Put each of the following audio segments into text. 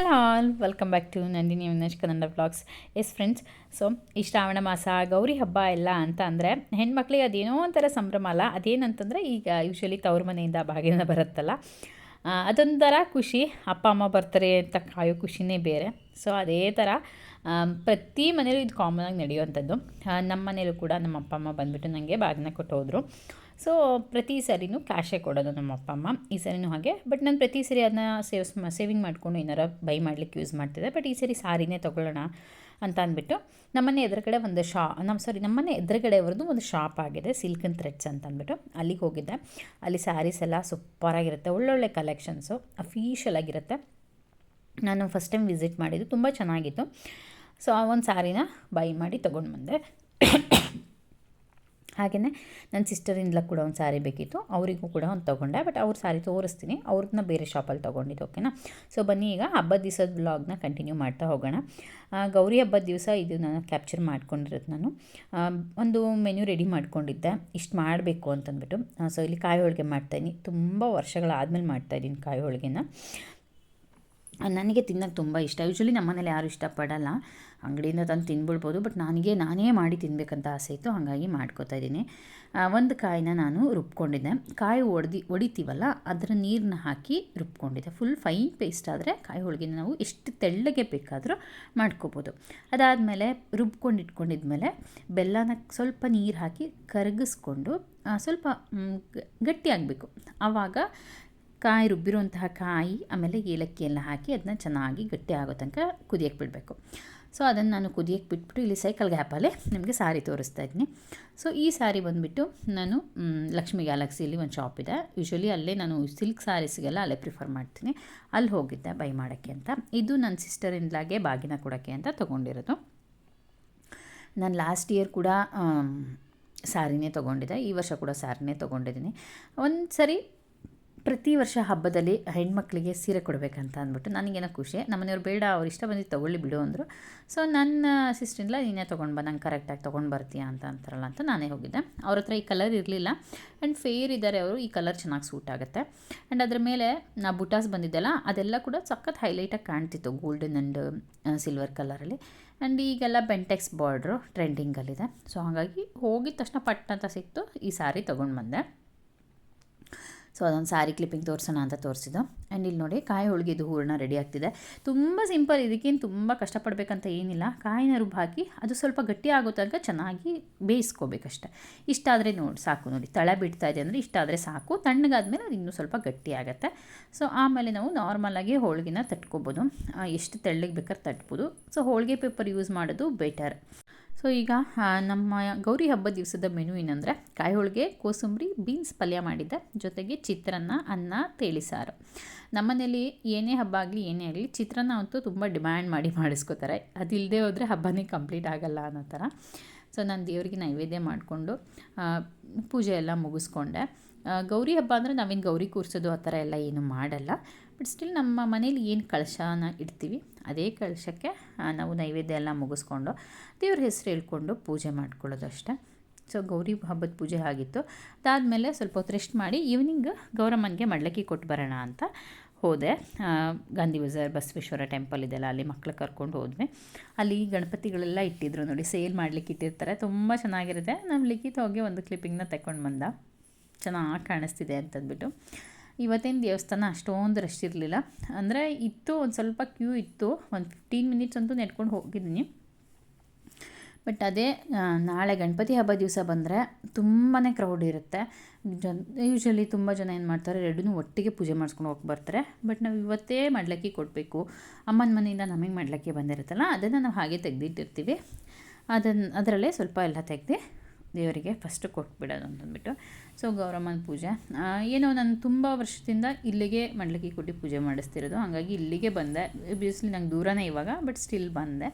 Hello all welcome back to Nandini Vinesh Kannada blogs yes friends so ಈ ಶ್ರಾವಣ ಮಾಸ ಗೌರಿ ಹಬ್ಬ ಎಲ್ಲ ಅಂತ ಅಂದರೆ ಹೆಣ್ಮಕ್ಳಿಗೆ ಅದೇನೋ ಒಂಥರ ಸಂಭ್ರಮ ಅಲ್ಲ ಅದೇನಂತಂದರೆ ಈಗ ಯೂಶ್ವಲಿ ತವ್ರ ಮನೆಯಿಂದ ಬಾಗಿನ ಬರುತ್ತಲ್ಲ. ಅದೊಂಥರ ಖುಷಿ ಅಪ್ಪ ಅಮ್ಮ ಬರ್ತಾರೆ ಅಂತ ಕಾಯೋ ಖುಷಿನೇ ಬೇರೆ. ಸೊ ಅದೇ ಥರ ಪ್ರತಿ ಮನೇಲೂ ಇದು ಕಾಮನಾಗಿ ನಡೆಯುವಂಥದ್ದು. ಆ, ನಮ್ಮ ಮನೇಲೂ ಕೂಡ ನಮ್ಮ ಅಪ್ಪ ಅಮ್ಮ ಬಂದುಬಿಟ್ಟು ನನಗೆ ಬಾಗಿನ ಕೊಟ್ಟು ಹೋದರು ಸೊ ಪ್ರತಿ ಸಾರಿನೂ ಕ್ಯಾಶೇ ಕೊಡೋದು ನಮ್ಮ ಅಪ್ಪ ಅಮ್ಮ. ಈ ಸಾರಿನೂ ಹಾಗೆ. ಬಟ್ ನಾನು ಪ್ರತಿ ಸರಿ ಅದನ್ನ ಸೇವ್ಸ್ ಸೇವಿಂಗ್ ಮಾಡಿಕೊಂಡು ಏನಾರ ಬೈ ಮಾಡ್ಲಿಕ್ಕೆ ಯೂಸ್ ಮಾಡ್ತಿದ್ದೆ. ಬಟ್ ಈ ಸರಿ ಸಾರಿನೇ ತೊಗೊಳ್ಳೋಣ ಅಂತ ಅಂದ್ಬಿಟ್ಟು ನಮ್ಮನೆ ಎದುರುಗಡೆ ಒಂದು ಶಾ ನಮ್ಮ ಸಾರಿ ನಮ್ಮನೆ ಎದುರುಗಡೆವರೆದು ಒಂದು ಶಾಪ್ ಆಗಿದೆ ಸಿಲ್ಕನ್ ಥ್ರೆಡ್ಸ್ ಅಂತ ಅಂದ್ಬಿಟ್ಟು. ಅಲ್ಲಿಗೆ ಹೋಗಿದ್ದೆ. ಅಲ್ಲಿ ಸ್ಯಾರೀಸ್ ಎಲ್ಲ ಸೂಪರಾಗಿರುತ್ತೆ ಒಳ್ಳೊಳ್ಳೆ ಕಲೆಕ್ಷನ್ಸು ಅಫೀಷಿಯಲ್ ಆಗಿರುತ್ತೆ. ನಾನು ಫಸ್ಟ್ ಟೈಮ್ ವಿಸಿಟ್ ಮಾಡಿದ್ದು, ತುಂಬ ಚೆನ್ನಾಗಿತ್ತು. ಸೊ ಆ ಒಂದು ಸ್ಯಾರಿನ ಬೈ ಮಾಡಿ ತೊಗೊಂಡು ಬಂದೆ. ಹಾಗೆಯೇ ನನ್ನ ಸಿಸ್ಟರಿಂದ ಕೂಡ ಒಂದು ಸ್ಯಾರಿ ಬೇಕಿತ್ತು. ಅವರಿಗೂ ಕೂಡ ಒಂದು ತೊಗೊಂಡೆ. ಬಟ್ ಅವ್ರ ಸ್ಯಾರಿ ತೋರಿಸ್ತೀನಿ. ಅವ್ರದ್ದನ್ನ ಬೇರೆ ಶಾಪಲ್ಲಿ ತೊಗೊಂಡಿದ್ದು, ಓಕೆನಾ? ಸೊ ಬನ್ನಿ ಈಗ ಹಬ್ಬದ ದಿವಸದ ಬ್ಲಾಗ್ನ ಕಂಟಿನ್ಯೂ ಮಾಡ್ತಾ ಹೋಗೋಣ. ಗೌರಿ ಹಬ್ಬದ ದಿವಸ ಇದು ನಾನು ಕ್ಯಾಪ್ಚರ್ ಮಾಡ್ಕೊಂಡಿರೋದು ನಾನು. ಒಂದು ಮೆನ್ಯೂ ರೆಡಿ ಮಾಡ್ಕೊಂಡಿದ್ದೆ. ಇಷ್ಟು ಮಾಡಬೇಕು ಅಂತಂದ್ಬಿಟ್ಟು. ಸೊ ಇಲ್ಲಿ ಕಾಯಿ ಹೋಳಿಗೆ ಮಾಡ್ತಾಯಿದ್ದೀನಿ ತುಂಬ ವರ್ಷಗಳಾದಮೇಲೆ ಮಾಡ್ತಾಯಿದ್ದೀನಿ ಕಾಯಿ ಹೋಳಿಗೆನ. ನನಗೆ ತಿನ್ನೋಕ್ಕೆ ತುಂಬ ಇಷ್ಟ. ಯೂಶ್ವಲಿ ನಮ್ಮ ಮನೇಲಿ ಯಾರು ಇಷ್ಟಪಡಲ್ಲ. ಅಂಗಡಿಯಿಂದ ತಂದು ತಿನ್ಬಿಡ್ಬೋದು. ಬಟ್ ನನಗೆ, ನಾನೇ ಮಾಡಿ ತಿನ್ನಬೇಕಂತ ಆಸೆ ಇತ್ತು. ಹಾಗಾಗಿ ಮಾಡ್ಕೋತಾ ಇದ್ದೀನಿ. ಒಂದು ಕಾಯಿನ ನಾನು ರುಬ್ಕೊಂಡಿದ್ದೆ. ಕಾಯಿ ಒಡ್ದು, ಒಡಿತೀವಲ್ಲ, ಅದರ ನೀರನ್ನ ಹಾಕಿ ರುಬ್ಕೊಂಡಿದ್ದೆ. ಫುಲ್ ಫೈನ್ ಪೇಸ್ಟ್ ಆದರೆ ಕಾಯಿ ಹೋಳಿಗೆನ ನಾವು ಎಷ್ಟು ತೆಳ್ಳಗೆ ಬೇಕಾದರೂ ಮಾಡ್ಕೋಬೋದು. ಅದಾದಮೇಲೆ ರುಬ್ಕೊಂಡು ಇಟ್ಕೊಂಡಿದ್ಮೇಲೆ ಬೆಲ್ಲನ ಸ್ವಲ್ಪ ನೀರು ಹಾಕಿ ಕರಗಿಸ್ಕೊಂಡು ಸ್ವಲ್ಪ ಗಟ್ಟಿಯಾಗಬೇಕು ಆವಾಗ ಕಾಯಿ ರುಬ್ಬಿರುವಂತಹ ಕಾಯಿ, ಆಮೇಲೆ ಏಲಕ್ಕಿ ಎಲ್ಲ ಹಾಕಿ ಅದನ್ನ ಚೆನ್ನಾಗಿ ಗಟ್ಟಿ ಆಗೋ ತನಕ ಕುದಿಯಕ್ಕೆ ಬಿಡಬೇಕು. ಸೊ ಅದನ್ನು ನಾನು ಕುದಿಯಕ್ಕೆ ಬಿಟ್ಬಿಟ್ಟು ಇಲ್ಲಿ ಸೈಕಲ್ ಗ್ಯಾಪಲ್ಲೇ ನಿಮಗೆ ಸಾರಿ ತೋರಿಸ್ತಾ ಇದ್ದೀನಿ. ಸೊ ಈ ಸಾರಿ ಬಂದುಬಿಟ್ಟು ನಾನು ಲಕ್ಷ್ಮೀ ಗ್ಯಾಲಕ್ಸಿಲಿ ಒಂದು ಶಾಪ್ ಇದೆ. ಯೂಶ್ವಲಿ ಅಲ್ಲೇ ನಾನು ಸಿಲ್ಕ್ ಸಾರೀಸ್ಗೆಲ್ಲ ಅಲ್ಲೇ ಪ್ರಿಫರ್ ಮಾಡ್ತೀನಿ. ಅಲ್ಲಿ ಹೋಗಿದ್ದೆ ಬೈ ಮಾಡೋಕ್ಕೆ ಅಂತ. ಇದು ನನ್ನ ಸಿಸ್ಟರಿಂದಲಾಗೆ ಬಾಗಿನ ಕೊಡೋಕ್ಕೆ ಅಂತ ತೊಗೊಂಡಿರೋದು. ನಾನು ಲಾಸ್ಟ್ ಇಯರ್ ಕೂಡ ಸಾರಿನೇ ತೊಗೊಂಡಿದ್ದೆ. ಈ ವರ್ಷ ಕೂಡ ಸಾರಿನೇ ತೊಗೊಂಡಿದ್ದೀನಿ. ಒಂದು ಸರಿ ಪ್ರತಿ ವರ್ಷ ಹಬ್ಬದಲ್ಲಿ ಹೆಣ್ಮಕ್ಳಿಗೆ ಸೀರೆ ಕೊಡಬೇಕಂತ ಅಂದ್ಬಿಟ್ಟು ನನಗೇನೋ ಖುಷಿ. ನಮ್ಮನೆಯವ್ರು ಬೇಡ, ಅವ್ರು ಇಷ್ಟ ಬಂದಿದ್ದು ತೊಗೊಳ್ಳಿ ಬಿಡು ಅಂದರು. ಸೊ ನನ್ನ ಸಿಸ್ಟ್ರಿನ್ಲ ನೀನೇ ತೊಗೊಂಡು ಬಾ, ನಂಗೆ ಕರೆಕ್ಟಾಗಿ ತೊಗೊಂಡು ಬರ್ತೀಯಾ ಅಂತ ಅಂತಾರಲ್ಲ ಅಂತ ನಾನೇ ಹೋಗಿದ್ದೆ. ಅವ್ರ ಹತ್ರ ಈ ಕಲರ್ ಇರಲಿಲ್ಲ. ಆ್ಯಂಡ್ ಫೇರ್ ಇದ್ದಾರೆ ಅವರು, ಈ ಕಲರ್ ಚೆನ್ನಾಗಿ ಸೂಟ್ ಆಗುತ್ತೆ. ಆ್ಯಂಡ್ ಅದ್ರ ಮೇಲೆ ನಾ ಬುಟಾಸ್ ಬಂದಿದ್ದೆಲ್ಲ, ಅದೆಲ್ಲ ಕೂಡ ಸಖತ್ ಹೈಲೈಟಾಗಿ ಕಾಣ್ತಿತ್ತು ಗೋಲ್ಡನ್ ಆ್ಯಂಡ್ ಸಿಲ್ವರ್ ಕಲರಲ್ಲಿ ಆ್ಯಂಡ್ ಈಗೆಲ್ಲ ಬೆಂಟೆಕ್ಸ್ ಬಾರ್ಡ್ರು ಟ್ರೆಂಡಿಂಗಲ್ಲಿದೆ ಸೊ ಹಾಗಾಗಿ ಹೋಗಿದ ತಕ್ಷಣ ಪಟ್ ಅಂತ ಸಿಕ್ತು, ಈ ಸ್ಯಾರಿ ತೊಗೊಂಡು ಬಂದೆ. ಸೊ ಅದೊಂದು ಸ್ಯಾರಿ ಕ್ಲಿಪ್ಪಿಂಗ್ ತೋರಿಸೋಣ ಅಂತ ತೋರಿಸಿದ್ದು. ಆ್ಯಂಡ್ ಇಲ್ಲಿ ನೋಡಿ, ಕಾಯಿ ಹೋಳಿಗೆದು ಹೂರಣ ರೆಡಿ ಆಗ್ತಿದೆ. ತುಂಬ ಸಿಂಪಲ್ ಇದಕ್ಕೇನು ತುಂಬ ಕಷ್ಟಪಡಬೇಕಂತ ಏನಿಲ್ಲ. ಕಾಯಿನ ರುಬ್ಬ ಹಾಕಿ, ಅದು ಸ್ವಲ್ಪ ಗಟ್ಟಿ ಆಗೋ ತನಕ ಚೆನ್ನಾಗಿ ಬೇಯಿಸ್ಕೋಬೇಕಷ್ಟೆ. ಇಷ್ಟಾದರೆ ನೋಡಿ, ಸಾಕು ನೋಡಿ. ತಳ ಬಿಡ್ತಾ ಇದೆ ಅಂದರೆ ಇಷ್ಟಾದರೆ ಸಾಕು. ತಣ್ಣಗಾದ್ಮೇಲೆ ಅದು ಇನ್ನೂ ಸ್ವಲ್ಪ ಗಟ್ಟಿ ಆಗುತ್ತೆ. ಸೊ ಆಮೇಲೆ ನಾವು ನಾರ್ಮಲಾಗಿ ಹೋಳಿಗೆನ ತಟ್ಕೋಬೋದು. ಎಷ್ಟು ತೆಳ್ಳಗೆ ಬೇಕಾದ್ರೆ ತಟ್ಬೋದು. ಸೊ ಹೋಳಿಗೆ ಪೇಪರ್ ಯೂಸ್ ಮಾಡೋದು ಬೆಟರ್ ಸೊ ಈಗ ನಮ್ಮ ಗೌರಿ ಹಬ್ಬದ ದಿವಸದ ಮೆನು ಏನಂದರೆ ಕಾಯಿ ಹೋಳಿಗೆ ಕೋಸಂಬರಿ ಬೀನ್ಸ್ ಪಲ್ಯ ಮಾಡಿದ್ದೆ. ಜೊತೆಗೆ ಚಿತ್ರಾನ್ನ, ಅನ್ನ ತೇಳಿ ಸಾರು. ನಮ್ಮನೇಲಿ ಏನೇ ಹಬ್ಬ ಆಗಲಿ, ಏನೇ ಆಗಲಿ, ಚಿತ್ರಾನ್ನ ಅಂತೂ ತುಂಬ ಡಿಮ್ಯಾಂಡ್ ಮಾಡಿ ಮಾಡಿಸ್ಕೋತಾರೆ. ಅದಿಲ್ಲದೆ ಹೋದರೆ ಹಬ್ಬನೇ ಕಂಪ್ಲೀಟ್ ಆಗಲ್ಲ ಅನ್ನೋ ಥರ. ಸೊ ನಾನು ದೇವರಿಗೆ ನೈವೇದ್ಯ ಮಾಡಿಕೊಂಡು ಪೂಜೆ ಎಲ್ಲ ಮುಗಿಸ್ಕೊಂಡೆ. ಗೌರಿ ಹಬ್ಬ ಅಂದರೆ ನಾವೇನು ಗೌರಿ ಕೂರಿಸೋದು ಆ ಥರ ಎಲ್ಲ ಏನು ಮಾಡಲ್ಲ. ಬಟ್ ಸ್ಟಿಲ್ ನಮ್ಮ ಮನೇಲಿ ಏನು ಕಳಶನ ಇಡ್ತೀವಿ, ಅದೇ ಕಳಶಕ್ಕೆ ನಾವು ನೈವೇದ್ಯ ಎಲ್ಲ ಮುಗಿಸ್ಕೊಂಡು ದೇವ್ರ ಹೆಸರು ಹೇಳ್ಕೊಂಡು ಪೂಜೆ ಮಾಡ್ಕೊಳ್ಳೋದು ಅಷ್ಟೇ ಸೊ ಗೌರಿ ಹಬ್ಬದ ಪೂಜೆ ಆಗಿತ್ತು. ಅದಾದಮೇಲೆ ಸ್ವಲ್ಪ ಹೊತ್ತು ರೆಸ್ಟ್ ಮಾಡಿ ಈವ್ನಿಂಗ್ ಗೌರಮ್ಮನಿಗೆ ಮಡ್ಲಕ್ಕಿ ಕೊಟ್ಟು ಬರೋಣ ಅಂತ ಹೋದೆ. ಗಾಂಧಿ ಬಜಾರ್, ಬಸವೇಶ್ವರ ಟೆಂಪಲ್ ಇದೆಲ್ಲ ಅಲ್ಲಿ ಮಕ್ಳು ಕರ್ಕೊಂಡು ಹೋದ್ವಿ. ಅಲ್ಲಿ ಗಣಪತಿಗಳೆಲ್ಲ ಇಟ್ಟಿದ್ರು ನೋಡಿ ಸೇಲ್ ಮಾಡ್ಲಿಕ್ಕೆ ಇಟ್ಟಿರ್ತಾರೆ. ತುಂಬ ಚೆನ್ನಾಗಿರುತ್ತೆ. ನಮ್ಮ ಲಿಖಿತ ಹೋಗಿ ಒಂದು ಕ್ಲಿಪ್ಪಿಂಗ್ನ ತಗೊಂಡು ಬಂದ. ಚೆನ್ನಾಗಿ ಕಾಣಿಸ್ತಿದೆ ಅಂತಂದ್ಬಿಟ್ಟು. ಇವತ್ತಿನ ದೇವಸ್ಥಾನ ಅಷ್ಟೊಂದು ರಶ್ ಇರಲಿಲ್ಲ. ಅಂದರೆ ಇತ್ತು, ಒಂದು ಸ್ವಲ್ಪ ಕ್ಯೂ ಇತ್ತು. ಒಂದು ಫಿಫ್ಟೀನ್ ಮಿನಿಟ್ಸ್ ಅಂತೂ ನೆಟ್ಕೊಂಡು ಹೋಗಿದ್ದೀನಿ. ಬಟ್ ಅದೇ ನಾಳೆ ಗಣಪತಿ ಹಬ್ಬ ದಿವಸ ಬಂದರೆ ತುಂಬಾ ಕ್ರೌಡ್ ಇರುತ್ತೆ. ಜನ ಯೂಶ್ವಲಿ ತುಂಬ ಜನ ಏನು ಮಾಡ್ತಾರೆ ಎರಡೂ ಒಟ್ಟಿಗೆ ಪೂಜೆ ಮಾಡಿಸ್ಕೊಂಡು ಹೋಗಿ ಬರ್ತಾರೆ. ಬಟ್ ನಾವು ಇವತ್ತೇ ಮಡ್ಲಕ್ಕಿ ಕೊಡಬೇಕು. ಅಮ್ಮನ ಮನೆಯಿಂದ ನಮಗೆ ಮಡ್ಲಕ್ಕಿ ಬಂದಿರುತ್ತಲ್ಲ, ಅದನ್ನು ನಾವು ಹಾಗೆ ತೆಗೆದಿಟ್ಟಿರ್ತೀವಿ. ಅದನ್ನು ಅದರಲ್ಲೇ ಸ್ವಲ್ಪ ಎಲ್ಲ ತೆಗೆದು ದೇವರಿಗೆ ಫಸ್ಟ್ ಕೊಟ್ಬಿಡೋದು ಅಂತಂದ್ಬಿಟ್ಟು ಸೊ ಗೌರಮ್ಮನ ಪೂಜೆ. ಏನೋ ನಾನು ತುಂಬ ವರ್ಷದಿಂದ ಇಲ್ಲಿಗೆ ಮಡ್ಲಕ್ಕಿ ಕೊಟ್ಟು ಪೂಜೆ ಮಾಡಿಸ್ತಿರೋದು. ಹಾಗಾಗಿ ಇಲ್ಲಿಗೆ ಬಂದೆ. ಬಿಸ್ಲಿ ನಂಗೆ ದೂರನೇ ಇವಾಗ ಬಟ್ ಸ್ಟಿಲ್ ಬಂದೆ.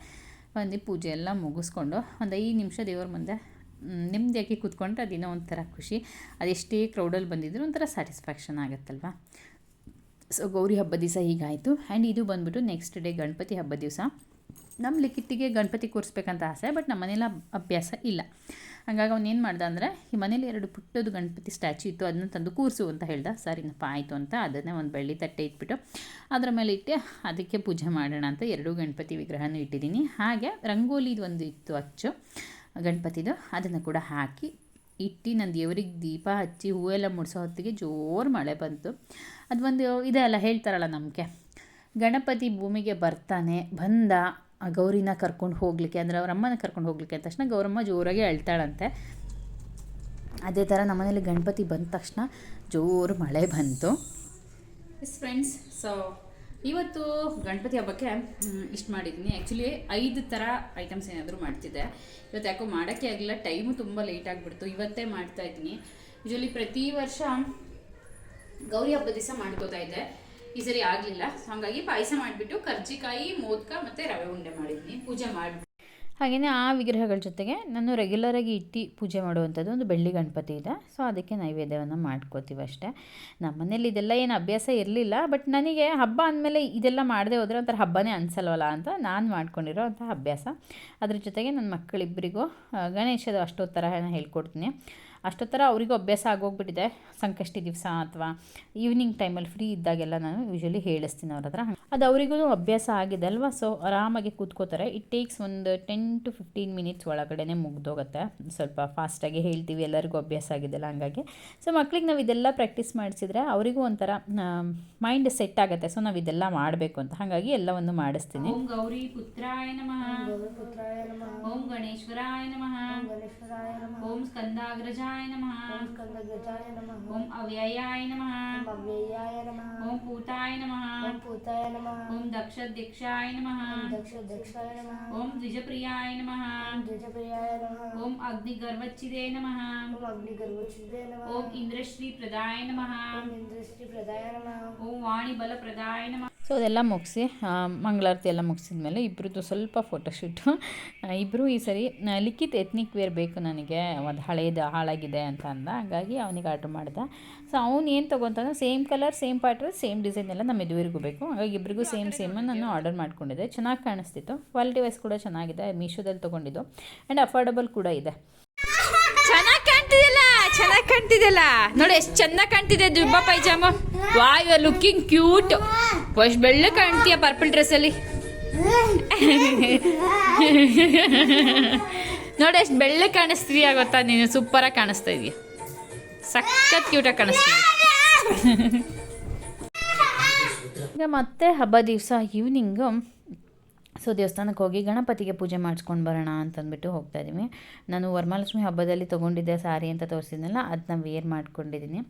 ಬಂದು ಪೂಜೆ ಎಲ್ಲ ಮುಗಿಸ್ಕೊಂಡು ಒಂದು ಐದು ನಿಮಿಷ ದೇವ್ರ ಮುಂದೆ ನೆಮ್ಮದಿಯಾಗಿ ಕೂತ್ಕೊಂಡ್ರೆ ಅದಿನ್ನೋ ಒಂಥರ ಖುಷಿ. ಅದೆಷ್ಟೇ ಕ್ರೌಡಲ್ಲಿ ಬಂದಿದ್ರು ಒಂಥರ ಸ್ಯಾಟಿಸ್ಫ್ಯಾಕ್ಷನ್ ಆಗುತ್ತಲ್ವ? ಸೊ ಗೌರಿ ಹಬ್ಬದ ದಿವಸ ಹೀಗಾಯಿತು. ಆ್ಯಂಡ್ ಇದು ಬಂದ್ಬಿಟ್ಟು ನೆಕ್ಸ್ಟ್ ಡೇ ಗಣಪತಿ ಹಬ್ಬದ ದಿವಸ. ನಮ್ಮ ಲಿಖಿತಿಗೆ ಗಣಪತಿ ಕೂರಿಸ್ಬೇಕಂತ ಆಸೆ ಬಟ್ ನಮ್ಮ ಮನೇಲಿ ಅಭ್ಯಾಸ ಇಲ್ಲ. ಹಾಗಾಗಿ ಅವ್ನು ಏನು ಮಾಡ್ದ ಅಂದರೆ, ಈ ಮನೇಲಿ ಎರಡು ಪುಟ್ಟದು ಗಣಪತಿ ಸ್ಟ್ಯಾಚು ಇತ್ತು, ಅದನ್ನ ತಂದು ಕೂರಿಸು ಅಂತ ಹೇಳ್ದ. ಸರಿನಪ್ಪ ಆಯಿತು ಅಂತ ಅದನ್ನೇ ಒಂದು ಬೆಳ್ಳಿ ತಟ್ಟೆ ಇಟ್ಬಿಟ್ಟು ಅದರ ಮೇಲೆ ಇಟ್ಟು, ಅದಕ್ಕೆ ಪೂಜೆ ಮಾಡೋಣ ಅಂತ ಎರಡು ಗಣಪತಿ ವಿಗ್ರಹನೂ ಇಟ್ಟಿದ್ದೀನಿ. ಹಾಗೆ ರಂಗೋಲಿದು ಒಂದು ಇತ್ತು ಅಚ್ಚು, ಗಣಪತಿದು, ಅದನ್ನು ಕೂಡ ಹಾಕಿ ಇಟ್ಟು ನನ್ನ ದೇವರಿಗೆ ದೀಪ ಹಚ್ಚಿ ಹೂವೆಲ್ಲ ಮುಡಿಸೋ ಹೊತ್ತಿಗೆ ಜೋರು ಮಳೆ ಬಂತು. ಅದು ಒಂದು ಇದೆ ಅಲ್ಲ, ಹೇಳ್ತಾರಲ್ಲ ನಮಗೆ. ಗಣಪತಿ ಭೂಮಿಗೆ ಬರ್ತಾನೆ, ಬಂದ ಗೌರಿನ ಕರ್ಕೊಂಡು ಹೋಗಲಿಕ್ಕೆ, ಅಂದರೆ ಅವ್ರ ಅಮ್ಮನ ಕರ್ಕೊಂಡು ಹೋಗಲಿಕ್ಕೆ ಅಂದ ತಕ್ಷಣ ಗೌರಮ್ಮ ಜೋರಾಗಿ ಅಳ್ತಾಳಂತೆ. ಅದೇ ಥರ ನಮ್ಮನೇಲಿ ಗಣಪತಿ ಬಂದ ತಕ್ಷಣ ಜೋರು ಮಳೆ ಬಂತು. ಎಸ್ ಫ್ರೆಂಡ್ಸ್ ಸೊ ಇವತ್ತು ಗಣಪತಿ ಹಬ್ಬಕ್ಕೆ ಇಷ್ಟು ಮಾಡಿದ್ದೀನಿ ಆ್ಯಕ್ಚುಲಿ ಐದು ಥರ ಐಟಮ್ಸ್ ಏನಾದರೂ ಮಾಡ್ತಿದ್ದೆ. ಇವತ್ತು ಯಾಕೋ ಮಾಡೋಕ್ಕೆ ಆಗಲಿಲ್ಲ ಟೈಮು ತುಂಬ ಲೇಟ್ ಆಗಿಬಿಡ್ತು. ಇವತ್ತೇ ಮಾಡ್ತಾ ಇದ್ದೀನಿ. ಯೂಶಲಿ ಪ್ರತಿ ವರ್ಷ ಗೌರಿ ಹಬ್ಬದ ದಿವಸ ಮಾಡ್ಕೋತಾ ಇದ್ದೆ. ಈ ಸರಿ ಆಗಲಿಲ್ಲ. ಹಾಗಾಗಿ ಪಾಯಸ ಮಾಡಿಬಿಟ್ಟು ಕರ್ಜಿಕಾಯಿ, ಮೋದಕ ಮತ್ತು ರವೆ ಉಂಡೆ ಮಾಡಿದ್ದೀನಿ ಪೂಜೆ ಮಾಡಿ ಹಾಗೆಯೇ ಆ ವಿಗ್ರಹಗಳ ಜೊತೆಗೆ ನಾನು ರೆಗ್ಯುಲರಾಗಿ ಇಟ್ಟು ಪೂಜೆ ಮಾಡುವಂಥದ್ದು ಒಂದು ಬೆಳ್ಳಿ ಗಣಪತಿ ಇದೆ. ಸೊ ಅದಕ್ಕೆ ನೈವೇದ್ಯವನ್ನು ಮಾಡ್ಕೋತೀವಿ ಅಷ್ಟೇ. ನಮ್ಮ ಮನೇಲಿ ಇದೆಲ್ಲ ಏನು ಅಭ್ಯಾಸ ಇರಲಿಲ್ಲ ಬಟ್ ನನಗೆ ಹಬ್ಬ ಅಂದಮೇಲೆ ಇದೆಲ್ಲ ಮಾಡದೆ ಹೋದರೆ ಒಂಥರ ಹಬ್ಬನೇ ಅನಿಸಲ್ವಲ್ಲ ಅಂತ ನಾನು ಮಾಡ್ಕೊಂಡಿರೋ ಅಂಥ ಅಭ್ಯಾಸ. ಅದ್ರ ಜೊತೆಗೆ ನನ್ನ ಮಕ್ಕಳಿಬ್ಬರಿಗೂ ಗಣೇಶದ ಅಷ್ಟೊತ್ತರ ಹೇಳ್ಕೊಡ್ತೀನಿ. ಅಷ್ಟೊತ್ತರ ಅವರಿಗೂ ಅಭ್ಯಾಸ ಆಗೋಗ್ಬಿಟ್ಟಿದೆ. ಸಂಕಷ್ಟಿ ದಿವಸ ಅಥವಾ ಈವ್ನಿಂಗ್ ಟೈಮಲ್ಲಿ ಫ್ರೀ ಇದ್ದಾಗೆಲ್ಲ ನಾನು ಯೂಶ್ವಲಿ ಹೇಳಿಸ್ತೀನಿ ಅವ್ರ ಹತ್ರ. ಅದು ಅವರಿಗೂ ಅಭ್ಯಾಸ ಆಗಿದೆ ಅಲ್ವಾ? ಸೊ ಆರಾಮಾಗಿ ಕೂತ್ಕೋತಾರೆ. ಇಟ್ ಟೇಕ್ಸ್ ಒಂದು ಟೆನ್ ಟು ಫಿಫ್ಟೀನ್ ಮಿನಿಟ್ಸ್ ಒಳಗಡೆ ಮುಗ್ದೋಗುತ್ತೆ. ಸ್ವಲ್ಪ ಫಾಸ್ಟಾಗಿ ಹೇಳ್ತೀವಿ ಎಲ್ಲರಿಗೂ ಅಭ್ಯಾಸ ಆಗಿದೆಲ್ಲ ಹಂಗಾಗಿ. ಸೊ ಮಕ್ಳಿಗೆ ನಾವು ಇದೆಲ್ಲ ಪ್ರಾಕ್ಟೀಸ್ ಮಾಡಿಸಿದ್ರೆ ಅವರಿಗೂ ಒಂಥರ ಮೈಂಡ್ ಸೆಟ್ ಆಗುತ್ತೆ. ಸೊ ನಾವು ಇದೆಲ್ಲ ಮಾಡಬೇಕು ಅಂತ. ಹಾಗಾಗಿ ಎಲ್ಲವನ್ನು ಮಾಡಿಸ್ತೀನಿ. ಓಂ ಗೌರಿ ಪುತ್ರಾಯ ನಮಃ. ಪುತ್ರಾಯ ನಮಃ. ಓಂ ಗಣೇಶ್ವರಾಯ ನಮಃ. ಗಣೇಶ್ವರಾಯ ನಮಃ. ಓಂ ಸ್ಕಂದಾಗ್ರಜಾಯ ನಮಃ ಸ್ಕಂದ ಗಜಾಯ ನಮಃ ಓಂ ಅವ್ಯಯಾಯ ನಮಃ ಅವ್ಯಯಾಯ ನಮಃ ಓಂ ಪೂತಾಯ ನಮಃ ಓಂ ಪೂತಾಯ ನಮಃ ಓಂ ದಕ್ಷಧ್ಯಕ್ಷಾಯ ನಮಃ ದಕ್ಷ ದಕ್ಷಾಯ ನಮಃ ಓಂ ದ್ವಿಜಪ್ರಿಯಾಯ ನಮಃ ದ್ವಿಜಪ್ರಿಯಾಯ ನಮಃ ಓಂ ಅಗ್ನಿಗರ್ವಚ್ಚಿದೆ ನಮಃ ಓಂ ಅಗ್ನಿಗರ್ವಚಿದೆ ನಮಃ ಓಂ ಇಂದ್ರಶ್ರೀ ಪ್ರದಾಯ ನಮಃ ಓಂ ಇಂದ್ರಶ್ರೀ ಪ್ರದಾಯ ನಮಃ ಓಂ ವಾಣಿ ಬಲ ಪ್ರದಾಯ ನಮಃ ಸೊ ಅದೆಲ್ಲ ಮುಗಿಸಿ ಮಂಗಳಾರತಿ ಎಲ್ಲ ಮುಗಿಸಿದ ಮೇಲೆ ಇಬ್ಬರದ್ದು ಸ್ವಲ್ಪ ಫೋಟೋಶೂಟು ಇಬ್ಬರು ಈ ಸರಿ ಲಿಖಿತ್ ಎತ್ನಿಕ್ ವೇರ್ ಬೇಕು ನನಗೆ ಒಂದು ಹಳೇದು ಹಾಳಾಗಿದೆ ಅಂತ ಅಂದ. ಹಾಗಾಗಿ ಅವನಿಗೆ ಆರ್ಡ್ರ್ ಮಾಡ್ದೆ. ಸೊ ಅವ್ನು ಏನು ತೊಗೊತಾನೋ same colour same pattern same design ಎಲ್ಲ ನಮ್ಮ ಇದುವರೆಗೂ ಬೇಕು. ಹಾಗಾಗಿ ಇಬ್ಬರಿಗೂ ಸೇಮ್ ಸೇಮ್ ನಾನು ಆರ್ಡರ್ ಮಾಡ್ಕೊಂಡಿದ್ದೆ. ಚೆನ್ನಾಗಿ ಕಾಣಿಸ್ತಿತ್ತು. ಕ್ವಾಲಿಟಿ ವೈಸ್ ಕೂಡ ಚೆನ್ನಾಗಿದೆ. ಮೀಶೋದಲ್ಲಿ ತೊಗೊಂಡಿದ್ದು. ಆ್ಯಂಡ್ ಅಫೋರ್ಡಬಲ್ ಕೂಡ ಇದೆ. ಚೆನ್ನಾಗಿ ಕಾಣ್ತಿದೆಯಲ್ಲ? ನೋಡಿ, ಎಷ್ಟು ಚೆನ್ನಾಗಿ ಕಾಣ್ತಿದೆ ದುಬ್ಬ pyjama. Why you are looking cute first ಬೆಳ್ಳ ಕಾಣ್ತೀಯ ಪರ್ಪಲ್ ಡ್ರೆಸ್ಸಲ್ಲಿ ನೋಡಿ, ಎಷ್ಟು ಬೆಳ್ಳ ಕಾಣಿಸ್ತೀಯ ಗೊತ್ತಾ? ನೀನು ಸೂಪರಾಗಿ ಕಾಣಿಸ್ತಾ ಇದೀಯ. ಸಖತ್ ಕ್ಯೂಟಾಗಿ ಕಾಣಿಸ್ತೀಯ ಈಗ ಮತ್ತೆ ಹಬ್ಬ ದಿವಸ ಈವ್ನಿಂಗು ಸೊ ದೇವಸ್ಥಾನಕ್ಕೆ ಹೋಗಿ ಗಣಪತಿಗೆ ಪೂಜೆ ಮಾಡಿಸ್ಕೊಂಡು ಬರೋಣ ಅಂತಂದ್ಬಿಟ್ಟು ಹೋಗ್ತಾ ಇದ್ದೀವಿ. ನಾನು ವರಮಹಾಲಕ್ಷ್ಮಿ ಹಬ್ಬದಲ್ಲಿ ತೊಗೊಂಡಿದ್ದೆ ಸಾರಿ ಅಂತ ತೋರಿಸಿದ್ನಲ್ಲ ಅದನ್ನ ವೇರ್ ಮಾಡ್ಕೊಂಡಿದ್ದೀನಿ.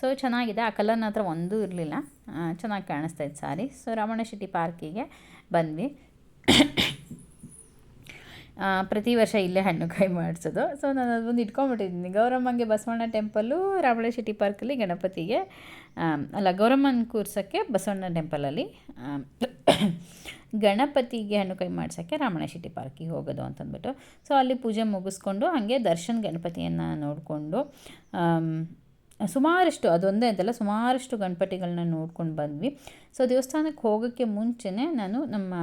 ಸೊ ಚೆನ್ನಾಗಿದೆ, ಆ ಕಲರ್ ಹತ್ರ ಒಂದೂ ಇರಲಿಲ್ಲ. ಚೆನ್ನಾಗಿ ಕಾಣಿಸ್ತಾ ಇತ್ತು ಸಾರಿ. ಸೊ ರಾಮಣ್ಣ ಶೆಟ್ಟಿ ಪಾರ್ಕಿಗೆ ಬಂದ್ವಿ. ಪ್ರತಿ ವರ್ಷ ಇಲ್ಲೇ ಹಣ್ಣು ಕಾಯಿ ಮಾಡಿಸೋದು. ಸೊ ನಾನು ಅದೊಂದು ಇಟ್ಕೊಂಡ್ಬಿಟ್ಟಿದ್ದೀನಿ. ಗೌರಮ್ಮಂಗೆ ಬಸವಣ್ಣ ಟೆಂಪಲ್ಲು ರಾಮಳ ಶೆಟ್ಟಿ ಪಾರ್ಕಲ್ಲಿ ಗಣಪತಿಗೆ ಅಲ್ಲ ಗೌರಮ್ಮನ ಕೂರ್ಸೋಕ್ಕೆ ಬಸವಣ್ಣ ಟೆಂಪಲಲ್ಲಿ ಗಣಪತಿಗೆ ಹಣ್ಣು ಕೈ ಮಾಡ್ಸೋಕ್ಕೆ ರಾಮಣ ಶೆಟ್ಟಿ ಪಾರ್ಕಿಗೆ ಹೋಗೋದು ಅಂತಂದ್ಬಿಟ್ಟು. ಸೊ ಅಲ್ಲಿ ಪೂಜೆ ಮುಗಿಸ್ಕೊಂಡು ಹಾಗೆ ದರ್ಶನ್ ಗಣಪತಿಯನ್ನು ನೋಡಿಕೊಂಡು ಸುಮಾರಷ್ಟು, ಅದೊಂದೇ ಅಂತಲ್ಲ, ಸುಮಾರಷ್ಟು ಗಣಪತಿಗಳನ್ನ ನೋಡ್ಕೊಂಡು ಬಂದ್ವಿ. ಸೊ ದೇವಸ್ಥಾನಕ್ಕೆ ಹೋಗೋಕ್ಕೆ ಮುಂಚೆನೇ ನಾನು ನಮ್ಮ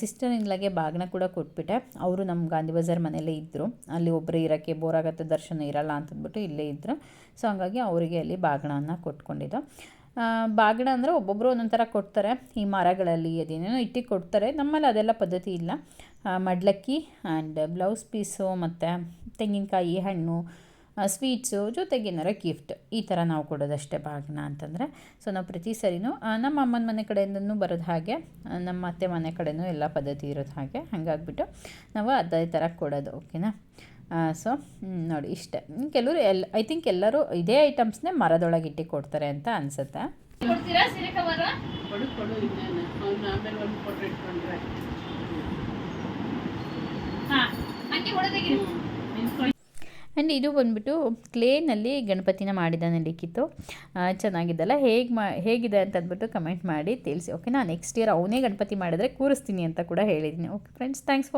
ಸಿಸ್ಟರ್ ಇನ್ಲಾಗೆ ಬಾಗಿನ ಕೂಡ ಕೊಟ್ಬಿಟ್ಟೆ. ಅವರು ನಮ್ಮ ಗಾಂಧಿ ಬಜಾರ್ ಮನೆಯಲ್ಲೇ ಇದ್ದರು ಅಲ್ಲಿ ಒಬ್ಬರೇ ಇರೋಕ್ಕೆ ಬೋರಾಗತ್ತೆ ದರ್ಶನ ಇರಲ್ಲ ಅಂತಂದ್ಬಿಟ್ಟು ಇಲ್ಲೇ ಇದ್ದರು ಸೊ ಹಂಗಾಗಿ ಅವರಿಗೆ ಅಲ್ಲಿ ಬಾಗಿಣವನ್ನು ಕೊಟ್ಕೊಂಡಿದ್ದು. ಬಾಗಿಣ ಅಂದರೆ ಒಬ್ಬೊಬ್ಬರು ಒಂದೊಂದು ಥರ ಕೊಡ್ತಾರೆ. ಈ ಮರಗಳಲ್ಲಿ, ಅದೇನೇನೋ ಇಟ್ಟು ಕೊಡ್ತಾರೆ. ನಮ್ಮಲ್ಲಿ ಅದೆಲ್ಲ ಪದ್ಧತಿ ಇಲ್ಲ. ಮಡ್ಲಕ್ಕಿ ಆ್ಯಂಡ್ ಬ್ಲೌಸ್ ಪೀಸು ಮತ್ತು ತೆಂಗಿನಕಾಯಿ, ಹಣ್ಣು ಸ್ವೀಟ್ಸು ಜೊತೆಗೆ ಏನಾರ ಗಿಫ್ಟ್ ಈ ಥರ ನಾವು ಕೊಡೋದಷ್ಟೇ ಭಾಗನ ಅಂತಂದರೆ. ಸೊ ನಾವು ಪ್ರತಿ ಸರಿನೂ ನಮ್ಮ ಅಮ್ಮನ ಮನೆ ಕಡೆಯಿಂದನೂ ಬರೋದು ಹಾಗೆ ನಮ್ಮ ಅತ್ತೆ ಮನೆ ಕಡೆಯೂ ಎಲ್ಲ ಪದ್ಧತಿ ಇರೋದು ಹಾಗೆ. ಹಾಗಾಗ್ಬಿಟ್ಟು ನಾವು ಅದೇ ಥರ ಕೊಡೋದು ಓಕೆನಾ ಸೊ ನೋಡಿ ಇಷ್ಟೇ. ಕೆಲವರು ಎಲ್ ಐ ಥಿಂಕ್ ಎಲ್ಲರೂ ಇದೇ ಐಟಮ್ಸ್ನೇ ಮರದೊಳಗೆ ಇಟ್ಟು ಕೊಡ್ತಾರೆ ಅಂತ ಅನಿಸುತ್ತೆ ಕೊಡು ಕೊಡು ಇನ್ನೇನು ಅವ್ನು ಆಮೇಲೆ ಒಂದು ಫೋಟೋ ಇಟ್ಕೊಂಡ್ರೆ ಆ್ಯಂಡ್ ಇದು ಬಂದ್ಬಿಟ್ಟು ಕ್ಲೇನಲ್ಲಿ ಗಣಪತಿನ ಮಾಡಿದ್ದಾನೆ ಲಿಖಿತು ಚೆನ್ನಾಗಿದ್ದಲ್ಲ. ಹೇಗೆ ಮಾ, ಹೇಗಿದೆ ಅಂತ ಅಂದ್ಬಿಟ್ಟು ಕಮೆಂಟ್ ಮಾಡಿ ತಿಳಿಸಿ. ಓಕೆನಾ ನೆಕ್ಸ್ಟ್ ಇಯರ್ ಅವನೇ ಗಣಪತಿ ಮಾಡಿದ್ರೆ ಕೂರಿಸ್ತೀನಿ ಅಂತ ಕೂಡ ಹೇಳಿದ್ದೀನಿ ಓಕೆ ಫ್ರೆಂಡ್ಸ್ ಥ್ಯಾಂಕ್ಸ್ ಫಾರ್